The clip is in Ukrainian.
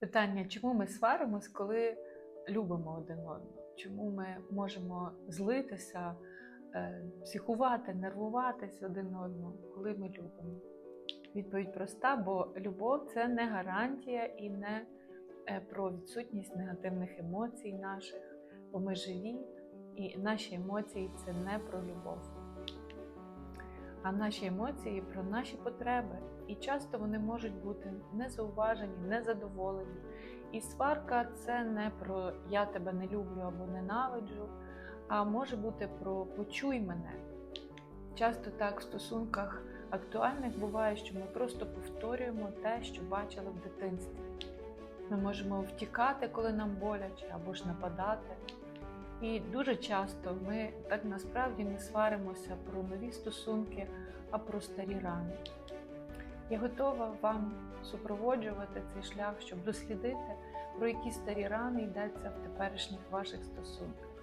Питання, чому ми сваримось, коли любимо один одного? Чому ми можемо злитися, е, психувати, нервуватись один одного, коли ми любимо? Відповідь проста, бо любов це не гарантія і не е, про відсутність негативних емоцій наших, бо ми живі, і наші емоції це не про любов. А наші емоції про наші потреби. І часто вони можуть бути незауважені, незадоволені. І сварка це не про я тебе не люблю або ненавиджу, а може бути про почуй мене. Часто так в стосунках актуальних буває, що ми просто повторюємо те, що бачили в дитинстві. Ми можемо втікати, коли нам боляче, або ж нападати. І дуже часто ми так насправді не сваримося про нові стосунки, а про старі рани. Я готова вам супроводжувати цей шлях, щоб дослідити, про які старі рани йдеться в теперішніх ваших стосунках.